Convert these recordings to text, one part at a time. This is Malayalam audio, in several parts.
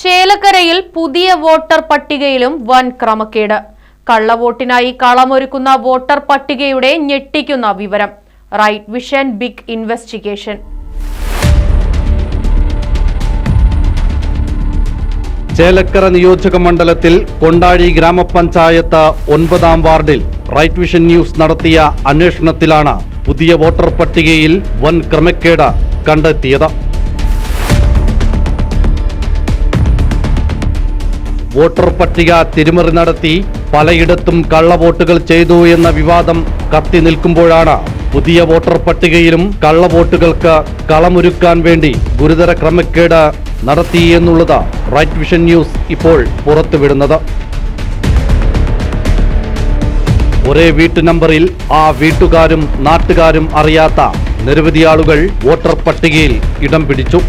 ചേലക്കരയിൽ പുതിയ വോട്ടർ പട്ടികയിലും വൻ ക്രമക്കേട്. കള്ളവോട്ടിനായി കളമൊരുക്കുന്ന വോട്ടർ പട്ടികയുടെ ഞെട്ടിക്കുന്ന വിവരം. Right vision big investigation. Chelakkara നിയോജക മണ്ഡലത്തിൽ കൊണ്ടാഴി ഗ്രാമപഞ്ചായത്ത് ഒൻപതാം വാർഡിൽ റൈറ്റ് വിഷൻ ന്യൂസ് നടത്തിയ അന്വേഷണത്തിലാണ് പുതിയ വോട്ടർ പട്ടികയിൽ വൻ ക്രമക്കേട് കണ്ടെത്തിയത്. വോട്ടർ പട്ടിക തിരിമറി നടത്തി പലയിടത്തും കള്ളവോട്ടുകൾ ചെയ്തു എന്ന വിവാദം കത്തി നിൽക്കുമ്പോഴാണ് പുതിയ വോട്ടർ പട്ടികയിലും കള്ളവോട്ടുകൾക്ക് കളമൊരുക്കാൻ വേണ്ടി ഗുരുതര ക്രമക്കേട് നടത്തി എന്നുള്ളത് റൈറ്റ് വിഷൻ ന്യൂസ് ഇപ്പോൾ പുറത്തുവിടുന്നത്. ഒരേ വീട്ടു നമ്പറിൽ ആ വീട്ടുകാരും നാട്ടുകാരും അറിയാത്ത നിരവധി ആളുകൾ വോട്ടർ പട്ടികയിൽ ഇടം പിടിച്ചു.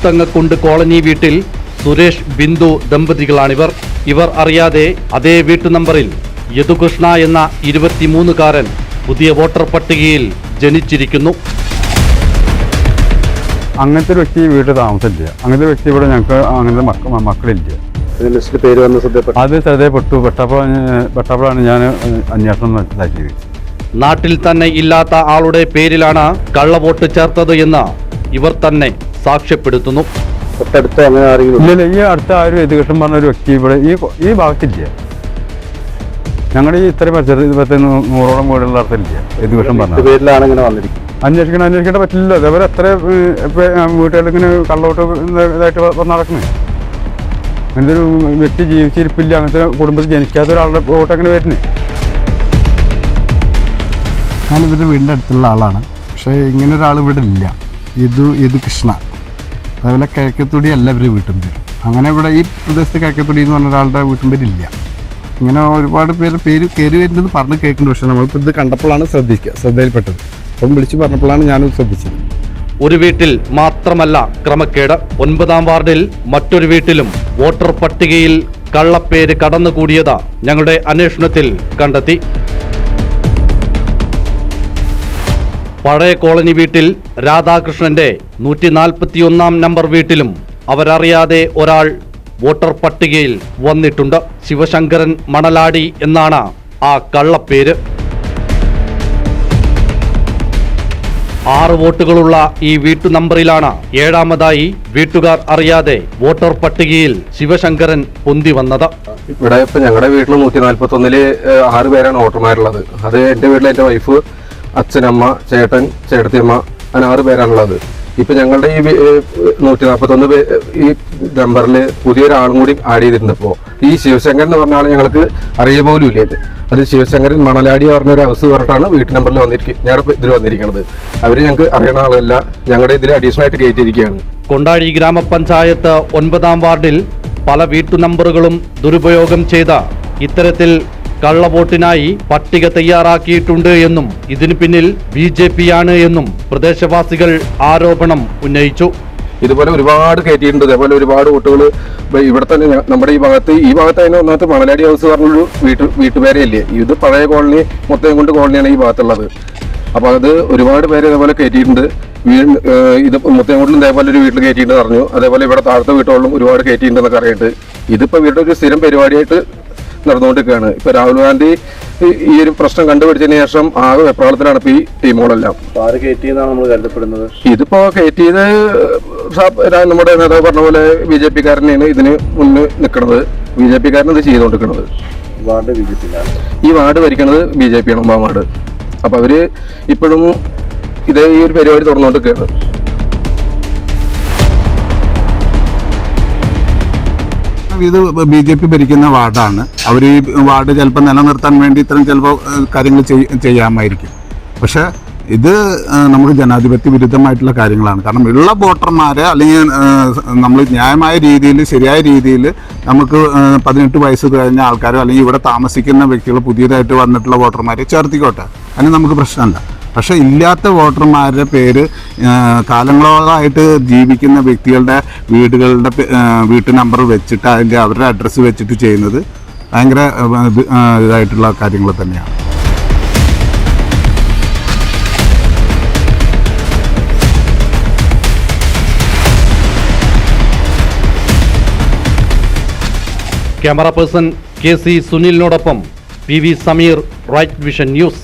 മുത്തങ്ങക്കുണ്ട് കോളനി വീട്ടിൽ സുരേഷ് ബിന്ദു ദമ്പതികളാണിവർ. ഇവർ അറിയാതെ അതേ വീട്ടു നമ്പറിൽ യദുകൃഷ്ണ എന്ന ഇരുപത്തിമൂന്നുകാരൻ പുതിയ വോട്ടർ പട്ടികയിൽ ജനിച്ചിരിക്കുന്നു. അങ്ങനത്തെ ഒരു വ്യക്തി വീട്ടിൽ താമസമില്ല. അങ്ങനത്തെ വ്യക്തി ഇവിടെ ഞങ്ങൾക്ക് അങ്ങനത്തെ മക്ക മക്കളില്ല. ലിസ്റ്റിൽ പേര് വന്ന് ശ്രദ്ധപ്പെട്ടു അത് ശ്രദ്ധയപ്പെട്ടു. പെട്ടപ്പോൾ പെട്ടപ്പോഴാണ് ഞാൻ അന്വേഷണം മനസ്സിലാക്കിയത് നാട്ടിൽ തന്നെ ഇല്ലാത്ത ആളുടെ പേരിലാണ് കള്ളവോട്ട് ചേർത്തത് എന്ന് ഇവർ തന്നെ സാക്ഷ്യപ്പെടുത്തുന്നു. തൊട്ടടുത്ത് അങ്ങനെ ആരെങ്കിലും ഇല്ല ഈ അടുത്ത ആരും എതുകൃഷ്ണൻ പറഞ്ഞ ഒരു വ്യക്തി ഇവിടെ ഈ ഈ ഭാഗത്തില്ല. ഞങ്ങളുടെ ഈ ഇത്ര പരിസരത്ത് പത്ത് നൂറോളം വീടുള്ള അടുത്തില്ല എഡ്യൂക്കേഷൻ പറഞ്ഞു പറഞ്ഞത്. പേരിലാണ് ഇങ്ങനെ വന്നിരിക്കുന്നത്. അന്വേഷിക്കണം അന്വേഷിക്കേണ്ട പറ്റില്ല. അതേപോലെ എത്ര വീട്ടുകളിൽ ഇങ്ങനെ കള്ളോട്ട് ഇതായിട്ട് വന്ന് നടക്കുന്നത് അങ്ങനത്തെ ഒരു വ്യക്തി ജീവിച്ചിരിപ്പില്ല അങ്ങനത്തെ കുടുംബത്തിൽ ജനിക്കാത്ത ഒരാളുടെ വോട്ട് അങ്ങനെ വരുന്നത് ഞാൻ ഇവരുടെ വീടിന്റെ അടുത്തുള്ള ആളാണ്. പക്ഷേ ഇങ്ങനെ ഒരാൾ ഇവിടെ ഇല്ല. ഇത് ഇത് കൃഷ്ണ. അതേപോലെ കിഴക്കത്തൊടി അല്ല ഇവരുടെ വീട്ടും പേര് അങ്ങനെ ഇവിടെ ഈ പ്രദേശത്ത് കിഴക്കത്തൊടി എന്ന് പറഞ്ഞ ഒരാളുടെ വീട്ടും പേരില്ല ഇങ്ങനെ ഒരുപാട് പേര് പേര് കയറി വരുന്നത് പറഞ്ഞ് കേൾക്കുന്നുണ്ട്. പക്ഷേ നമ്മളിപ്പോൾ ഇത് കണ്ടപ്പോഴാണ് ശ്രദ്ധിക്കുക ശ്രദ്ധയിൽപ്പെട്ടത്. അപ്പം വിളിച്ച് പറഞ്ഞപ്പോഴാണ് ഞാനും ശ്രദ്ധിച്ചത്. ഒരു വീട്ടിൽ മാത്രമല്ല ക്രമക്കേട്. ഒൻപതാം വാർഡിൽ മറ്റൊരു വീട്ടിലും വോട്ടർ പട്ടികയിൽ കള്ളപ്പേര് കടന്നുകൂടിയത് ഞങ്ങളുടെ അന്വേഷണത്തിൽ കണ്ടെത്തി. പഴയ കോളനി വീട്ടിൽ രാധാകൃഷ്ണന്റെ നൂറ്റി നാൽപ്പത്തിയൊന്നാം നമ്പർ വീട്ടിലും അവരറിയാതെ ഒരാൾ വോട്ടർ പട്ടികയിൽ വന്നിട്ടുണ്ട്. ശിവശങ്കരൻ മണലാടി എന്നാണ് ആ കള്ളപ്പേര്. ആറ് വോട്ടുകളുള്ള ഈ വീട്ടു നമ്പറിലാണ് ഏഴാമതായി വീട്ടുകാർ അറിയാതെ വോട്ടർ പട്ടികയിൽ ശിവശങ്കരൻ പൊന്തി വന്നത്. ഇവിടെ ഇപ്പൊ ഞങ്ങളുടെ വീട്ടിൽ നൂറ്റി നാല്പത്തി ഒന്നിൽ ആറ് പേരാണ് വോട്ടർമാരുള്ളത്. അത് എന്റെ വീട്ടിൽ എന്റെ വൈഫ് അച്ഛനമ്മ ചേട്ടൻ ചേട്ടത്തിയമ്മ അങ്ങനെ ആറ് പേരാണുള്ളത്. ഇപ്പൊ ഞങ്ങളുടെ ഈ നൂറ്റി നാൽപ്പത്തൊന്ന് ഈ നമ്പറിൽ പുതിയൊരാളും കൂടി ആഡ് ചെയ്തിട്ടുണ്ട് ഇപ്പോ. ഈ ശിവശങ്കരൻ എന്ന് പറഞ്ഞ ആൾ ഞങ്ങൾക്ക് അറിയ പോലും ഇല്ലേ അത് ശിവശങ്കരൻ മണലാടി പറഞ്ഞ ഒരു അവസ്ഥ പറഞ്ഞിട്ടാണ് വീട്ടു നമ്പറിൽ വന്നിരിക്കുന്നത് ഞങ്ങളുടെ ഇതിൽ വന്നിരിക്കുന്നത് അവർ ഞങ്ങൾക്ക് അറിയണ ആളല്ല ഞങ്ങളുടെ ഇതിൽ അഡീഷണൽ ആയിട്ട് കയറ്റിയിരിക്കുകയാണ് കൊണ്ടാഴി ഗ്രാമപഞ്ചായത്ത് ഒൻപതാം വാർഡിൽ പല വീട്ടു നമ്പറുകളും ദുരുപയോഗം ചെയ്ത ഇത്തരത്തിൽ കള്ളവോട്ടിനായി പട്ടിക തയ്യാറാക്കിയിട്ടുണ്ട് എന്നും ഇതിനു പിന്നിൽ ബി ജെ പി ആണ് എന്നും പ്രദേശവാസികൾ ആരോപണം ഉന്നയിച്ചു. ഇതുപോലെ ഒരുപാട് കയറ്റിയിട്ടുണ്ട് അതേപോലെ ഒരുപാട് വോട്ടുകൾ ഇവിടെ തന്നെ നമ്മുടെ ഈ ഭാഗത്ത് ഈ ഭാഗത്ത് അതിന് ഒന്നാമത്തെ മണലാടി ഹൗസ് പറഞ്ഞൊരു വീട്ടു വീട്ടുപേരെയല്ലേ ഇത് പഴയ കോളനി മൊത്തം കൊണ്ട് കോളനിയാണ് ഈ ഭാഗത്തുള്ളത്. അപ്പോൾ അത് ഒരുപാട് പേര് ഇതേപോലെ കയറ്റിയിട്ടുണ്ട് വീട് ഇത് മുത്തങ്ങോട്ടിലും ഇതേപോലെ ഒരു വീട്ടിൽ കയറ്റിയിട്ട് പറഞ്ഞു. അതേപോലെ ഇവിടെ താഴത്തെ വീട്ടുകളിലും ഒരുപാട് കയറ്റിയിട്ടുണ്ടെന്നൊക്കെ അറിയിട്ട് ഇതിപ്പോ ഇവരുടെ ഒരു സ്ഥിരം പരിപാടിയായിട്ട് നടന്നുകൊണ്ടിരിക്കുകയാണ്. ഇപ്പൊ രാഹുൽ ഗാന്ധി ഈ- ഒരു പ്രശ്നം കണ്ടുപിടിച്ചതിന് ശേഷം ആകെ വെപ്രാളത്തിലാണ് ഇപ്പൊ ഈ ടീമുകളെല്ലാം. ഇതിപ്പോ കയറ്റിയത് നമ്മുടെ നേതാവ് പറഞ്ഞ പോലെ ബി ജെ പിക്കാരനെയാണ് ഇതിന് മുന്നിൽ നിൽക്കുന്നത്. ബി ജെ പിക്കാരൻ ഇത് ചെയ്തുകൊണ്ടിരിക്കുന്നത്. ഈ വാർഡ് ഭരിക്കുന്നത് ബി ജെ പി ആണ് ഒമ്പാം വാർഡ്. അപ്പൊ അവർ ഇപ്പോഴും ഇതേ ഈ ഒരു പരിപാടി തുറന്നുകൊണ്ടിരിക്കുകയാണ് ഇത് ബി ജെ പി ഭരിക്കുന്ന വാർഡാണ്. അവർ ഈ വാർഡ് ചിലപ്പോൾ നിലനിർത്താൻ വേണ്ടി ഇത്തരം ചിലപ്പോൾ കാര്യങ്ങൾ ചെയ്യാമായിരിക്കും. പക്ഷേ ഇത് നമുക്ക് ജനാധിപത്യ വിരുദ്ധമായിട്ടുള്ള കാര്യങ്ങളാണ്. കാരണം ഉള്ള വോട്ടർമാരെ അല്ലെങ്കിൽ നമ്മൾ ന്യായമായ രീതിയിൽ ശരിയായ രീതിയിൽ നമുക്ക് പതിനെട്ട് വയസ്സ് കഴിഞ്ഞ ആൾക്കാരോ അല്ലെങ്കിൽ ഇവിടെ താമസിക്കുന്ന വ്യക്തികൾ പുതിയതായിട്ട് വന്നിട്ടുള്ള വോട്ടർമാരെ ചേർത്തിക്കോട്ടെ. അതിന് നമുക്ക് പ്രശ്നമല്ല. പക്ഷേ ഇല്ലാത്ത വോട്ടർമാരുടെ പേര് കാലങ്ങളോളമായിട്ട് ജീവിക്കുന്ന വ്യക്തികളുടെ വീടുകളുടെ വീട്ടു നമ്പർ വെച്ചിട്ട് അതിന്റെ അവരുടെ അഡ്രസ്സ് വെച്ചിട്ട് ചെയ്യുന്നത് ഭയങ്കര ഇതായിട്ടുള്ള കാര്യങ്ങൾ തന്നെയാണ്. Camera person K C സുനിലിനോടൊപ്പം P V Sameer right vision news.